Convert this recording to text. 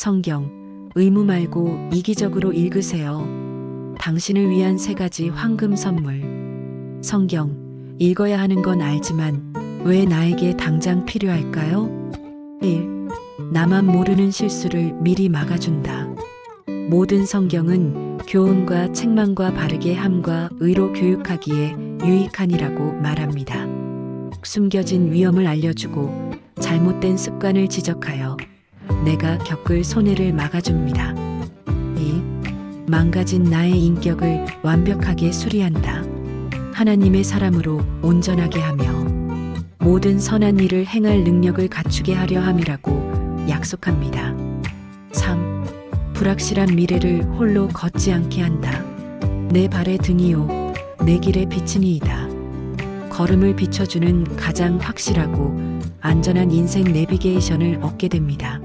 성경, 의무 말고 이기적으로 읽으세요. 당신을 위한 세 가지 황금 선물. 성경, 읽어야 하는 건 알지만 왜 나에게 당장 필요할까요? 1. 나만 모르는 실수를 미리 막아준다. 모든 성경은 교훈과 책망과 바르게 함과 의로 교육하기에 유익하니라고 말합니다. 숨겨진 위험을 알려주고 잘못된 습관을 지적하여 내가 겪을 손해를 막아줍니다. 2. 망가진 나의 인격을 완벽하게 수리한다. 하나님의 사람으로 온전하게 하며 모든 선한 일을 행할 능력을 갖추게 하려 함이라고 약속합니다. 3. 불확실한 미래를 홀로 걷지 않게 한다. 내 발의 등이요, 내 길의 빛이니이다. 걸음을 비춰주는 가장 확실하고 안전한 인생 내비게이션을 얻게 됩니다.